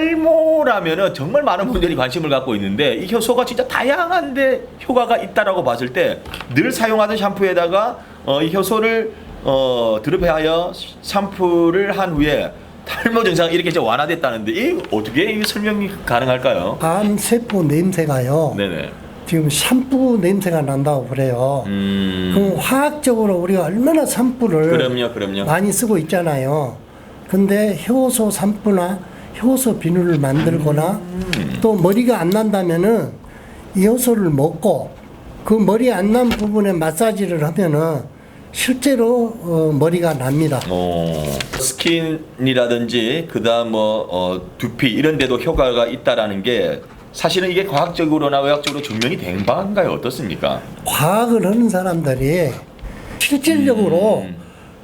탈모라면은 정말 많은 분들이 관심을 갖고 있는데 이 효소가 진짜 다양한데 효과가 있다라고 봤을 때 늘 사용하던 샴푸에다가 어, 이 효소를 어, 드롭하여 샴푸를 한 후에 탈모 증상 이렇게 이제 완화됐다는데 이 어떻게 이 설명이 가능할까요? 암세포 냄새가요. 네네. 지금 샴푸 냄새가 난다고 그래요. 음. 그럼 화학적으로 우리가 얼마나 샴푸를 그럼요, 그럼요. 많이 쓰고 있잖아요. 근데 효소 샴푸나 효소 비누를 만들거나 음. 또 머리가 안 난다면은 이 효소를 먹고 그 머리 안 난 부분에 마사지를 하면은 실제로 어, 머리가 납니다. 어, 스킨이라든지 그다음 뭐 어, 두피 이런 데도 효과가 있다라는 게 사실은 이게 과학적으로나 의학적으로 증명이 된 바인가요? 어떻습니까? 과학을 하는 사람들이 실질적으로 음.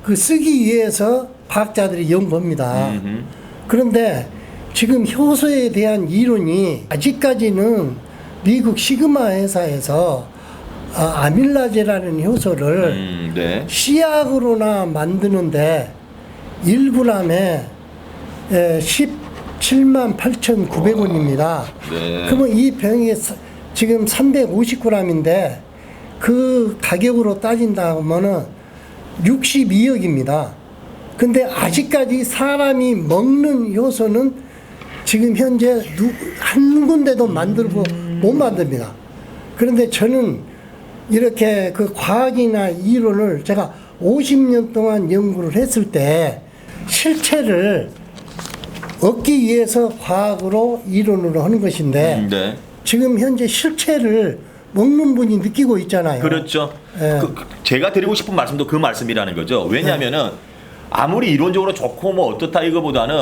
그 쓰기 위해서 과학자들이 연구합니다. 음흠. 그런데 지금 효소에 대한 이론이 아직까지는 미국 시그마 회사에서 아, 아밀라제라는 효소를 음, 네. 씨약으로나 만드는데 1g에 17만 8,900원입니다. 네. 그러면 이 병이 사- 지금 350g인데 그 가격으로 따진다면은 62억입니다. 근데 아직까지 사람이 먹는 효소는 지금 현재 누- 한 군데도 만들고 못 만듭니다. 그런데 저는 이렇게 그 과학이나 이론을 제가 50년 동안 연구를 했을 때 실체를 얻기 위해서 과학으로 이론으로 하는 것인데 음, 네. 지금 현재 실체를 먹는 분이 느끼고 있잖아요. 그렇죠. 예. 그, 그 제가 드리고 싶은 말씀도 그 말씀이라는 거죠. 왜냐하면은 아무리 이론적으로 좋고 뭐 어떻다 이거보다는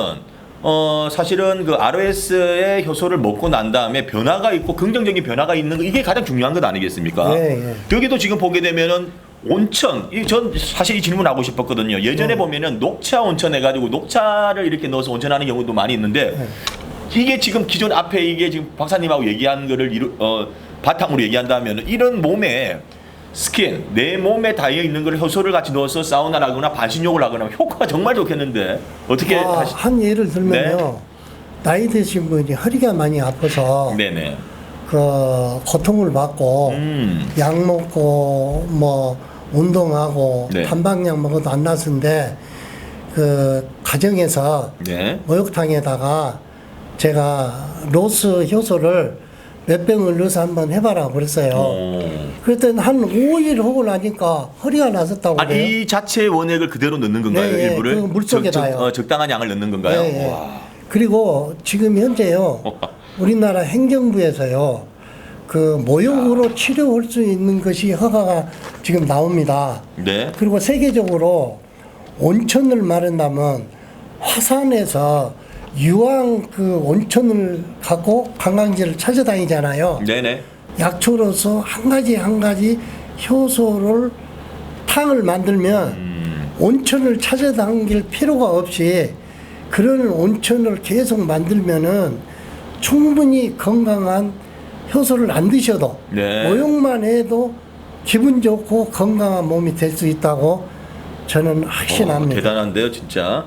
어 사실은 그 ROS의 효소를 먹고 난 다음에 변화가 있고 긍정적인 변화가 있는 거 이게 가장 중요한 것 아니겠습니까? 예, 예. 여기도 지금 보게 되면은 온천 이 전 사실 이 질문 하고 싶었거든요. 예전에 네. 보면은 녹차 온천 해가지고 녹차를 이렇게 넣어서 온천하는 경우도 많이 있는데 네. 이게 지금 기존 앞에 이게 지금 박사님하고 얘기한 거를 이루, 어, 바탕으로 얘기한다면 이런 몸에 스킨 내 몸에 닿여 있는 걸 효소를 같이 넣어서 사우나를 하거나 반신욕을 하거나 효과가 정말 좋겠는데 어떻게 아, 다시 한 예를 들면요. 나이 드신 분이 허리가 많이 아파서 네네 그 고통을 받고 음 약 먹고 뭐 운동하고 네. 단방약 먹어도 안 났는데 그 가정에서 네. 목욕탕에다가 제가 로스 효소를 몇 병을 넣어서 한번 해봐라 그랬어요. 어. 그랬더니 한 5일 하고 나니까 허리가 나섰다고 아, 그래요. 이 자체의 원액을 그대로 넣는 건가요? 네, 네. 일부를 그 물속에다요. 어, 적당한 양을 넣는 건가요? 예, 예. 와. 그리고 지금 현재요, 우리나라 행정부에서요, 그 모욕으로 치료할 수 있는 것이 허가가 지금 나옵니다. 네. 그리고 세계적으로 온천을 말한다면 화산에서 유황 그 온천을 갖고 관광지를 찾아다니잖아요. 네네. 약초로서 한 가지 한 가지 효소를 탕을 만들면 음. 온천을 찾아다닐 필요가 없이 그런 온천을 계속 만들면은 충분히 건강한 효소를 안 드셔도 네. 모욕만 해도 기분 좋고 건강한 몸이 될 수 있다고 저는 어, 확신합니다. 대단한데요, 진짜.